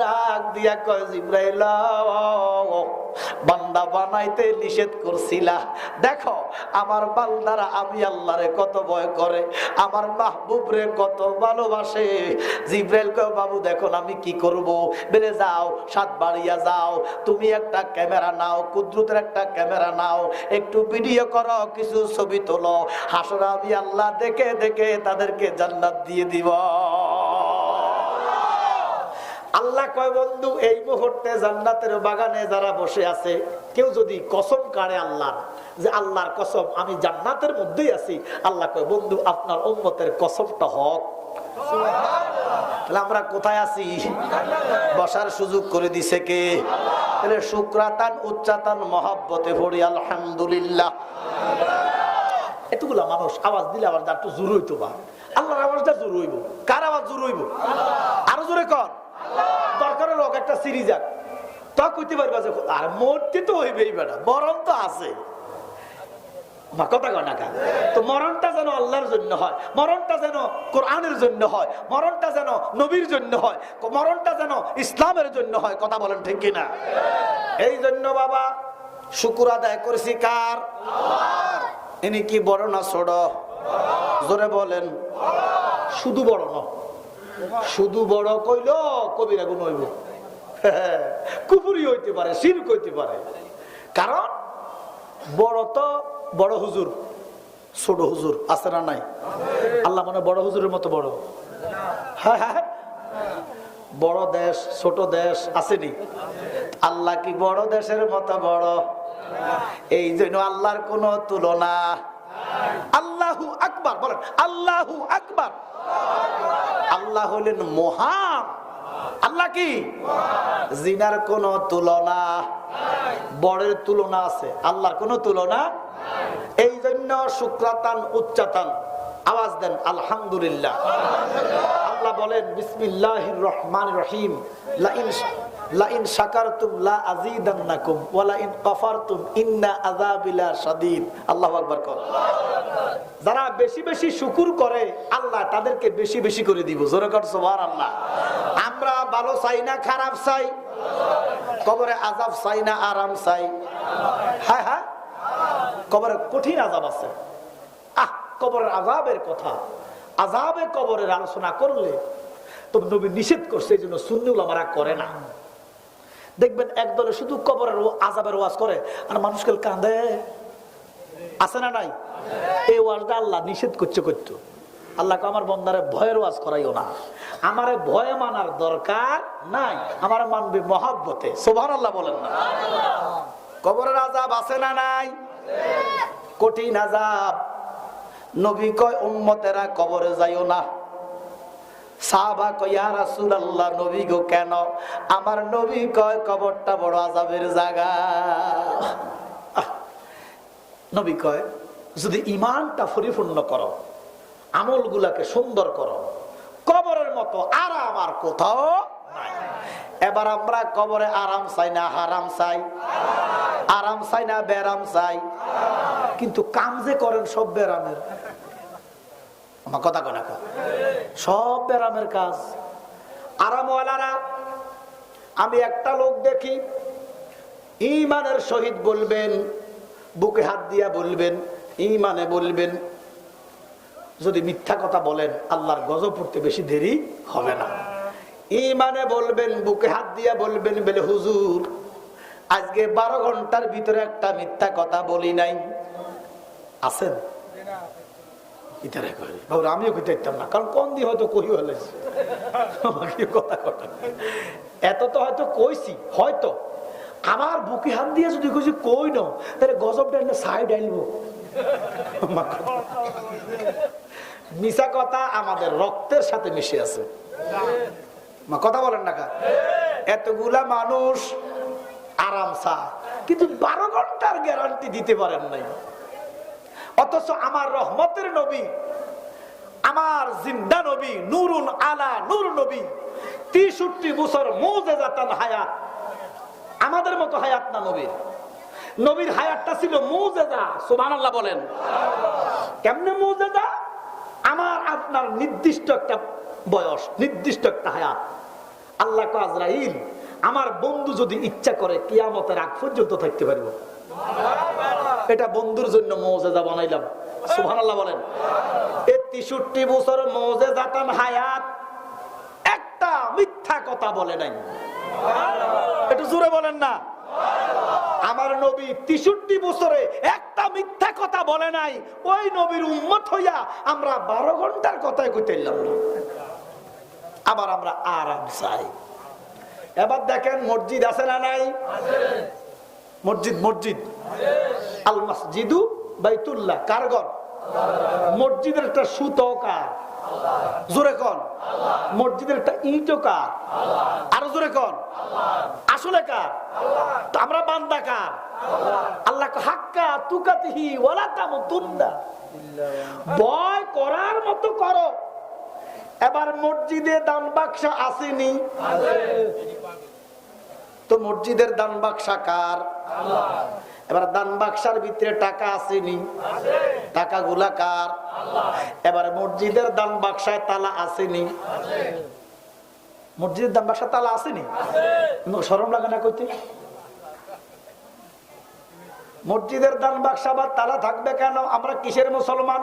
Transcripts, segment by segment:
ডাক দিয়া কয় বান্দা বানাইতে নিষেধ করছিলা। দেখো, আমার বান্দারা আমি আল্লাহরে কত ভয় করে, আমার কত ভালোবাসে। জিব্রাইল কয়, বাবু, দেখো আমি কি করব? বেড়ে যাও, সাত বাড়িয়া যাও। তুমি একটা ক্যামেরা নাও, কুদ্রুতের একটা ক্যামেরা নাও। একটু ভিডিও করো, কিছু ছবি তোলো। হাসরা আমি আল্লাহ দেখে দেখে তাদেরকে জান্নাত দিয়ে দিব। আল্লাহ কয় বন্ধু এই মুহূর্তে জান্নাতের বাগানে যারা বসে আছে কেউ যদি কসম কাড়ে আল্লাহ যে আল্লাহর কসম আমি জান্নাতের মধ্যেই আছি। আল্লাহ কয় বন্ধু আপনার উম্মতের কসমটা হক। তাহলে আমরা কোথায় আছি? বসার সুযোগ করে দিছে কে? তাহলে শুক্রাতান উচ্চাতান মহাব্বতে ভরি আলহামদুলিল্লাহ। এতগুলা মানুষ আওয়াজ দিলে আবার একটু জোর হইতো বা। আল্লাহর আওয়াজটা জোর হইব। কার আওয়াজ জোর হইব? আরও জোরে কর। লোক একটা সিরিজ তা কইতে পারবা যে আর মরতে তো হইবেই বেটা, মরণ তো আছে। মরণটা যেন ইসলামের জন্য হয়, কথা বলেন ঠিক কিনা এই জন্য বাবা, শুকুর আদায় করেছি কার? ইনি কি বড় না ছোট? জোরে বলেন, শুধু বড় না শুধু বড় কইল, কবিরা গুণ হইব। কুপুরি হইতে পারে শির হইতে পারে। কারণ বড় তো বড় হুজুর, ছোট হুজুর আছে না নাই? আল্লাহ মানে বড় হুজুরের মতো বড়। হ্যাঁ হ্যাঁ। বড় দেশ, ছোট দেশ আসেনি। আল্লাহ কি বড় দেশের মতো বড়? এই জন্য আল্লাহর কোনো তুলনা। আল্লাহু আকবার। আল্লাহু আল্লাহ হলেন মহান। আল্লাহ কি? জিনার কোন তুলনা বড়ের তুলনা আছে, আল্লাহর কোন তুলনা এই জন্য শুক্রাতান, উচ্চাতান, আওয়াজ দেন, আলহামদুলিল্লাহ। আল্লাহ বলেন বিসমিল্লাহ রহমান রহিম লাইন শাকারতুম লা আযীদান্নাকুম ওয়া লাইন কাফারতুম ইন্না আযাবিলা শাদীদ। আল্লাহু আকবার কর। যারা বেশি বেশি শুকুর করে, আল্লাহ তাদেরকে বেশি বেশি করে দিব। জোরে কর, সুবহানাল্লাহ। আমরা ভালো চাই না, খারাপ চাই। কবরে আযাব চাই না, আরাম চাই। হ্যাঁ হ্যাঁ। কবরে কঠিন আযাব আছে। আহ, কবরের আযাবের কথা। আযাবে কবরের আলোচনা করলে তো নবী নিষেধ করছে, এই জন্য সুন্নি উলামারা করে না। দেখবেন একদলে শুধু কবরের আযাবের ওয়াজ করে, আর মানুষকে কাঁদে। আছে না নাই? এই ওয়াজটা আল্লাহ নিষেধ করছে করতো। আল্লাহকে আমার বন্দারে ভয়ের ওয়াজ করাইও না। আমারে ভয় মানার দরকার নাই। আমার মানবে মহাব্বতে। সোভান আল্লাহ বলেন না। কবরের আজাব আছে না নাই? কঠিন আজাব নবী কয়, উম্মতেরা কবরে যাইও না। সাহাবা নবী গো কেন? আমার নবী কয়, কবরটা বড় আজাবের নবী কয়, যদি ইমানটা পরিপূর্ণ করো, আমলগুলাকে সুন্দর করো, কবরের মতো আরাম আর কোথাও। এবার আমরা কবরে আরাম চাই না হারাম চাই? আরাম চাই না বেরাম চাই? কিন্তু কাম যে করেন সব বেরামের কথা কয় সব বেরামের কাজ। আরামওয়ালারা, আমি একটা লোক দেখি ইমানের সহিত বলবেন, বুকে হাত দিয়া বলবেন ইমানে বলবেন। যদি মিথ্যা কথা বলেন, আল্লাহর গজব পড়তে বেশি দেরি হবে না। ইমানে বলবেন, বুকে হাত দিয়া বলবেন, বলে, হুজুর, আজকে বারো ঘণ্টার ভিতরে একটা মিথ্যা কথা বলি নাই। আছেন? আমিও না, কারণ কোন দিয়ে হয়তো কই হলে কথা এত তো হয়তো কইছি, হয়তো। আমার হাত দিয়ে যদি কইছি কই তাহলে সাইড মিশা কথা। আমাদের রক্তের সাথে মিশে আছে। মা, কথা বলেন না এতগুলা মানুষ আরাম চা কিন্তু বারো ঘণ্টার গ্যারান্টি দিতে পারেন নাই। অথচ আমার রহমতের নবী, আমার জিন্দা নবী, নুরুন আলা নূর নবী, তেষট্টি বছর মৌজে জাতান হায়াত। আমাদের মতো হায়াত না নবীর? নবীর হায়াতটা ছিল মৌজেদা সুবান আল্লাহ বলেন। কেমনে মৌজেদা আমার আপনার নির্দিষ্ট একটা বয়স, নির্দিষ্ট একটা হায়াত। আল্লাহ আজরাইল, আমার বন্ধু যদি ইচ্ছা করে কিয়ামতের আগ পর্যন্ত থাকতে পারব। এটা বন্ধুর জন্য মৌজেজা বানাইলাম। সুবহানাল্লাহ বলেন। এই তেষট্টি বছর মৌজেজাতান হায়াত। একটা মিথ্যা কথা বলে নাই। একটু জোরে বলেন না। আমার নবী তেষট্টি বছরে একটা মিথ্যা কথা বলে নাই। ওই নবীর উম্মত হইয়া আমরা বারো ঘণ্টার কথাই কইতে এলাম না। আবার আমরা আরাম চাই। এবার দেখেন মসজিদ আছে না নাই? মসজিদ মসজিদ। আল মসজিদু বাইতুল্লাহ। কার ঘর? মসজিদের একটা সুতো কার? জোরে কন। মসজিদের একটা ইটও কার? আরও জোরে কন। আসলে কার? তো আমরা বান্দা কার? আল্লাহ হাক্কা তুকাতিহি ওয়ালা তামুতুন্না। ভয় করার মতো করো। এবার মসজিদে দান বাক্সা আসেনি। তো মসজিদের দান বাক্সা কার? এবার দান বাক্সার ভিতরে টাকা আসেনি। টাকা গুলা কার? এবার মসজিদের দান বাক্সায় তালা আসেনি। মসজিদের দান বাক্সা তালা আসেনি? সরম লাগে না কইতে? মসজিদের দান বাক্সা বা তালা থাকবে কেন? আমরা কিসের মুসলমান?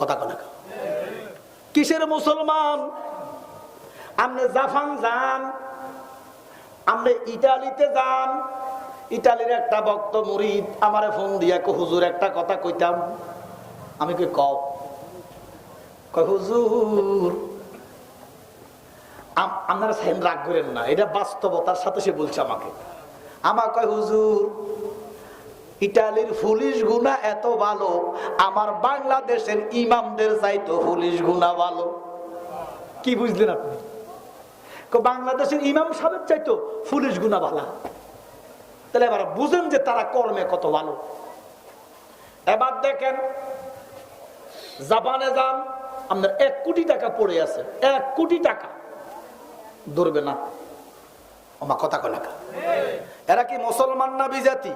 কথা কথা কিসের মুসলমান? আপনি জাফান যান আপনি ইটালিতে যান ইটালির একটা ভক্ত মুরিদ, আমারে ফোন দিয়া কো হুজুর, একটা কথা কইতাম। আমি কই, কও। কয়, হুজুর আপনারা সেন রাগ করেন না, এটা বাস্তবতার সাথে সে বলছে আমাকে। আমার কয়, হুজুর ইটালির পুলিশ গুণা এত ভালো, আমার বাংলাদেশের ইমামদের চাইতো পুলিশ গুণা ভালো। কি বুঝলেন আপনি? বাংলাদেশের ইমাম সাহেব চাইতো পুলিশ গুণা ভালো। তাহলে এবার বুঝেন যে তারা কর্মে কত ভালো। এবার দেখেন, জাপানে যান, আপনার এক কোটি টাকা পড়ে আছে। এক কোটি টাকা। ধরবে না। আমার কথা না এরা কি মুসলমান না বিজাতি?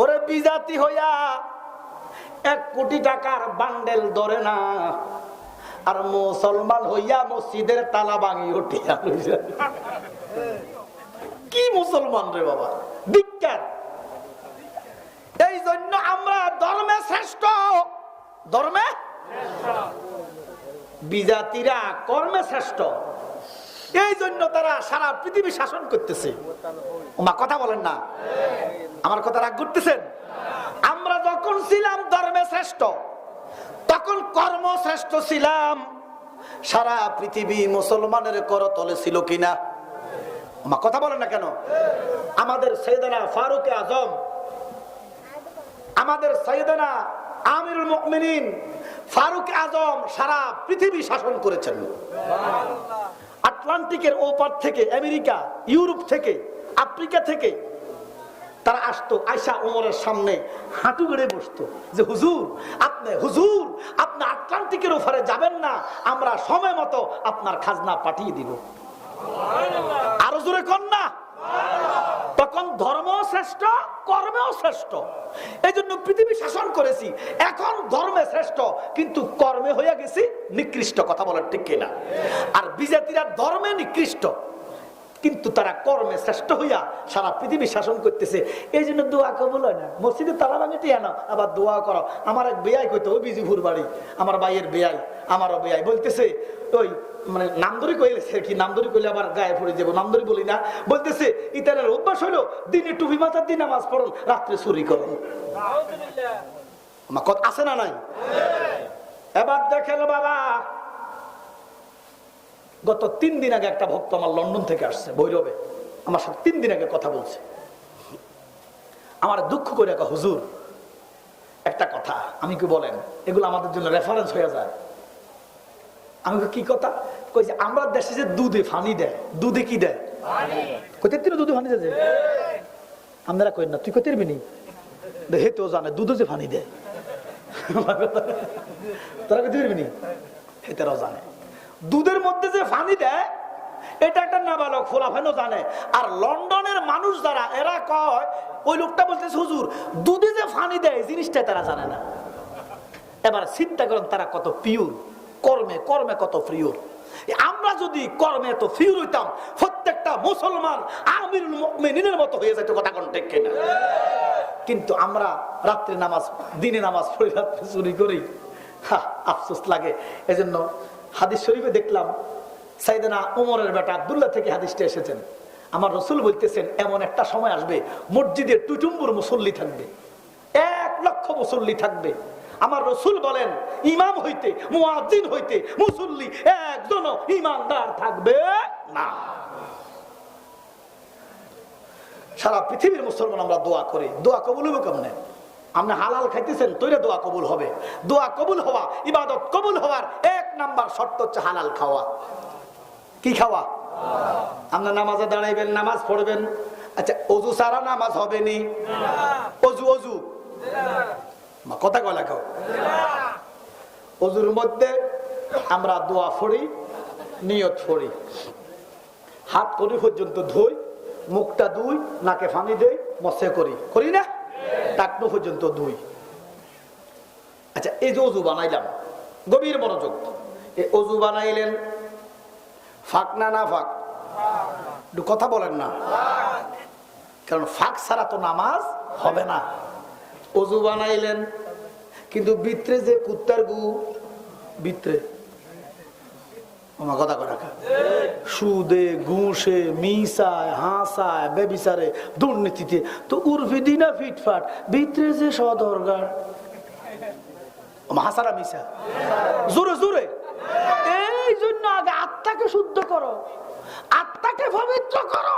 ওরে বিজাতি হইয়া এক কোটি টাকার বান্ডেল ধরে না, আর মুসলমান হইয়া মসজিদের তালা ভাঙি উঠিয়া। কি মুসলমান রে বাবা? বিজ্ঞান। এই জন্য আমরা ধর্মে শ্রেষ্ঠ। ধর্মে? বিজাতিরা কর্মে শ্রেষ্ঠ। এই জন্য তারা সারা পৃথিবী শাসন করতেছে। মা, কথা বলেন না। আমার কথা রাগ করতেছেন? আমরা যখন ছিলাম ধর্মে শ্রেষ্ঠ, তখন কর্ম শ্রেষ্ঠ ছিলাম। সারা পৃথিবী মুসলমানের করতলে ছিল কিনা? মা, কথা বলেন না কেন? আমাদের সৈদানা ফারুক আজম, আমাদের সৈদানা আমিরুল মুমিনিন ফারুক আজম সারা পৃথিবী শাসন করেছেন। আটলান্টিকের ওপার থেকে, আমেরিকা, ইউরোপ থেকে, আফ্রিকা থেকে তারা আসতো আয়সা ওমরের সামনে হাঁটু গেড়ে বসতো যে, হুজুর, আপনি হুজুর, আপনি আটলান্টিকের ওপারে যাবেন না, আমরা সময় মতো আপনার খাজনা পাঠিয়ে দিব। আরও জোরে কর না। তখন ধর্ম শ্রেষ্ঠ, কর্মেও শ্রেষ্ঠ। এই জন্য পৃথিবী শাসন করেছি, এখন ধর্মে শ্রেষ্ঠ, কিন্তু কর্মে হইয়া গেছি নিকৃষ্ট কথা বলার ঠিক কিনা। আর বিজাতিরা ধর্মে নিকৃষ্ট, কিন্তু তারা কর্মে শ্রেষ্ঠ হইয়া সারা পৃথিবী শাসন করতেছে। এই জন্য দোয়া কবুল হয় না। মসজিদে তালা ভাঙিতে আনো, আবার দোয়া করো। আমার এক বেয়াই কইতো ওই বিজিপুর বাড়ি আমার ভাইয়ের বেয়াই। আমারও বেয়াই বলতেছে, ওই মানে নামদরি কইলে সে কি নামদরি কইলে আবার গায়ে পড়ে যাব? নামদরি বলি না। বলতেছে ইতালের অভ্যাস হলো দিনে টুপি মাথার দিন নামাজ পড়ুন, রাত্রে চুরি করুন। আমার কথা আছে না নাই? এবার দেখেন বাবা, গত তিন দিন আগে একটা ভক্ত আমার লন্ডন থেকে আসছে, ভৈরবে। আমার সাথে তিন দিন আগে কথা বলছে। আমার দুঃখ করে হুজুর, একটা কথা, আমি কি বলেন? এগুলো আমাদের জন্য রেফারেন্স হয়ে যায়। আমি কি কথা? কইছে আমরা দেশে যে দুধে ফানি দেয় দুধে কি দেয়? কোথায় তিনি দুধে ফানি দেয় আপনারা কই না তুই কোথায় নি হে তো জানে দুধে যে ফানি দেয়। তোরা কোথায় নি হে তারাও জানে। দুধের মধ্যে যে ফানি দেয় এটা একটা নাবালক ফোলাফানো জানে। আর লন্ডনের মানুষ যারা এরা কয় ওই লোকটা বলতেছে হুজুর দুধে যে ফানি দেয় জিনিসটা তারা জানে না। এবার চিন্তা করেন তারা কত পিওর কর্মে কর্মে কত প্রিয় আমরা যদি কর্মে এত ফির হইতাম, প্রত্যেকটা মুসলমান আমির মেনিনের মতো হয়ে যেত কথা কোন ঠিক কিনা? কিন্তু আমরা রাত্রে নামাজ, দিনে নামাজ পড়ি রাত্রে চুরি করি। আফসোস লাগে। এজন্য হাদিস শরীফে দেখলাম সাইদানা উমরের বেটা আবদুল্লাহ থেকে হাদিসটা এসেছেন। আমার রসুল বলতেছেন, এমন একটা সময় আসবে, মসজিদে টুটুম্বুর মুসল্লি থাকবে। এক লক্ষ মুসল্লি থাকবে। আমার রসুল বলেন ইমাম হইতে মুয়াজ্জিন হইতে মুসল্লি একজন ইমানদার থাকবে না। সারা পৃথিবীর মুসলমান আমরা দোয়া করি। দোয়া কবুল হইব কেমনে? আপনি হালাল খাইতেছেন তৈরি দোয়া কবুল হবে। দোয়া কবুল হওয়া ইবাদত কবুল হওয়ার এক নাম্বার শর্ত হচ্ছে হালাল খাওয়া। কি খাওয়া? আপনার নামাজে দাঁড়াইবেন নামাজ পড়বেন। আচ্ছা অজু সারা নামাজ হবে নি। অজু অজু? কথা কলা খাও অজুর মধ্যে আমরা দোয়া ফড়ি, নিয়ত ফড়ি। হাত করি পর্যন্ত ধুই, মুখটা দুই নাকে ফানি দেই মশে করি। করি না? টাকনো পর্যন্ত দুই আচ্ছা এই যে অজু বানাইলাম, গভীর মনোযোগ। এই অজু বানাইলেন, ফাঁক না না ফাঁক? একটু কথা বলেন না। কারণ ফাঁক ছাড়া তো নামাজ হবে না। অজু বানাইলেন কিন্তু বিত্রে যে কুত্তার গু বিত্রে কথা হাসায়, বেবিচারে, দুর্নীতিতে। তো ফিটফাট যে জোরে জোরে। এই জন্য আগে আত্মাকে শুদ্ধ করো। আত্মাকে পবিত্র করো।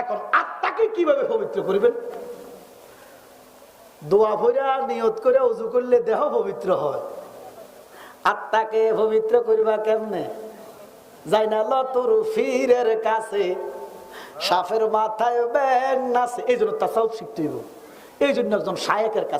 এখন আত্মাকে কীভাবে পবিত্র করবেন? দোয়া ভরা নিয়ত করে উজু করলে দেহ পবিত্র হয়। আত্মাকে পবিত্র করিবা কেমনে? যাই না লতুর ফিরের কাছে সাফের মাথায় ব্যাং নাচে। এই জন্য তাসাউফ শিখতে হইব। এই জন্য একজন শায়েকের কাছে